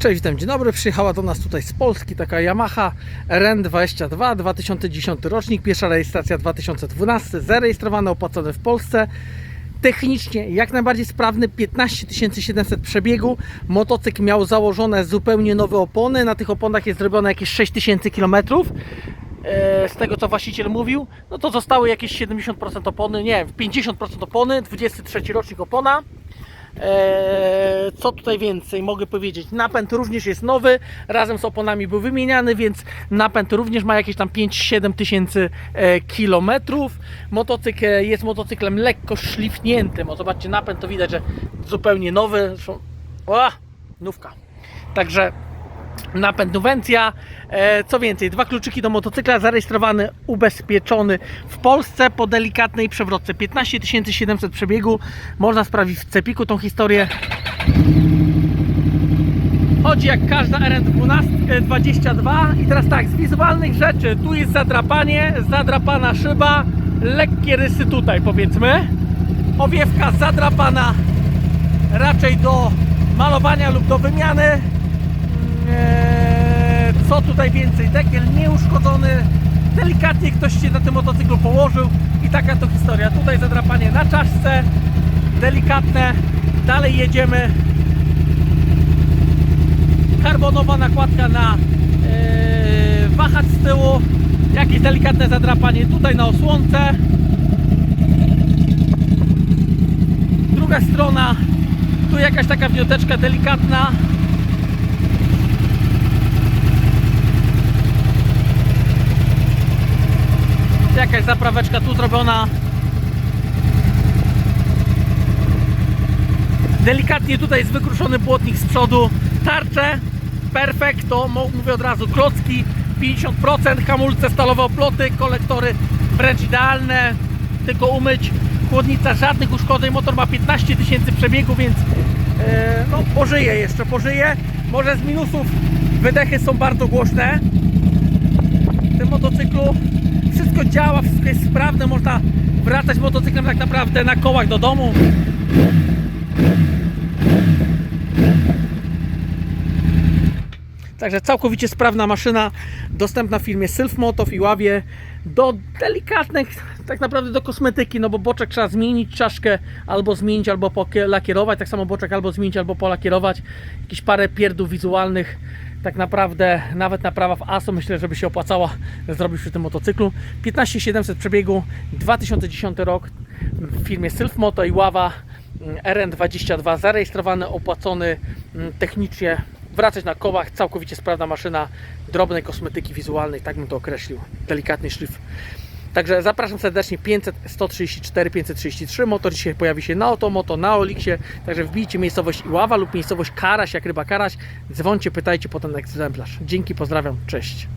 Cześć, witam, dzień dobry. Przyjechała do nas tutaj z Polski taka Yamaha RN22 2010 rocznik, pierwsza rejestracja 2012, zarejestrowany, opłacony w Polsce. Technicznie jak najbardziej sprawny, 15 700 przebiegu. Motocykl miał założone zupełnie nowe opony. Na tych oponach jest zrobione jakieś 6000 km. E, Z tego co właściciel mówił, no to zostały jakieś 70% opony, nie, 50% opony, 23 rocznik opona. Eee, co tutaj więcej mogę powiedzieć? Napęd również jest nowy, razem z oponami był wymieniany, więc napęd również ma jakieś tam 5-7 tysięcy e, kilometrów. Motocykl e, jest motocyklem lekko szlifniętym. O, zobaczcie, napęd to widać, że zupełnie nowy. O, nówka. Także napęd Nuwencja. E, co więcej, dwa kluczyki do motocykla, zarejestrowany, ubezpieczony w Polsce po delikatnej przewrotce. 15 700 przebiegu. Można sprawdzić w Cepiku tą historię. Chodzi jak każda RN22 i teraz tak, z wizualnych rzeczy, tu jest zadrapanie, zadrapana szyba, lekkie rysy tutaj powiedzmy, owiewka zadrapana raczej do malowania lub do wymiany, co tutaj więcej? Dekiel nieuszkodzony. Delikatnie ktoś się na tym motocyklu położył i taka to historia. Tutaj zadrapanie na czaszce, delikatne. Dalej jedziemy. Karbonowa nakładka na eee, wahacz z tyłu. Jakieś delikatne zadrapanie tutaj na osłonce. Druga strona. Tu jakaś taka wnioteczka delikatna. Jakaś zapraweczka tu zrobiona. Delikatnie tutaj jest wykruszony błotnik z przodu. Tarcze perfekto, mówię od razu, klocki 50%, hamulce stalowe oploty, kolektory wręcz idealne, tylko umyć. Chłodnica żadnych uszkodzeń, motor ma 15 tysięcy przebiegu, więc e, no, pożyje jeszcze, pożyje. Może z minusów wydechy są bardzo głośne, w tym motocyklu wszystko działa, wszystko jest sprawne, można wracać motocyklem tak naprawdę na kołach do domu. Także całkowicie sprawna maszyna, dostępna w firmie Sylfmoto w Iławie do delikatnych, tak naprawdę do kosmetyki, no bo boczek trzeba zmienić, czaszkę albo zmienić, albo polakierować, tak samo boczek albo zmienić, albo polakierować. Jakieś parę pierdów wizualnych, tak naprawdę nawet naprawa w ASO myślę, żeby się opłacała zrobić przy tym motocyklu. 15700 przebiegu, 2010 rok w firmie Sylfmoto Iława RN22 zarejestrowany, opłacony mm, technicznie wracać na kołach, całkowicie sprawna maszyna, drobnej kosmetyki wizualnej, tak bym to określił, delikatny szlif. Także zapraszam serdecznie 500 134 533. Motor dzisiaj pojawi się na Otomoto, na Oliksie. Także wbijcie miejscowość Iława lub miejscowość Karaś, jak ryba Karaś. Dzwońcie, pytajcie potem na egzemplarz. Dzięki, pozdrawiam, cześć.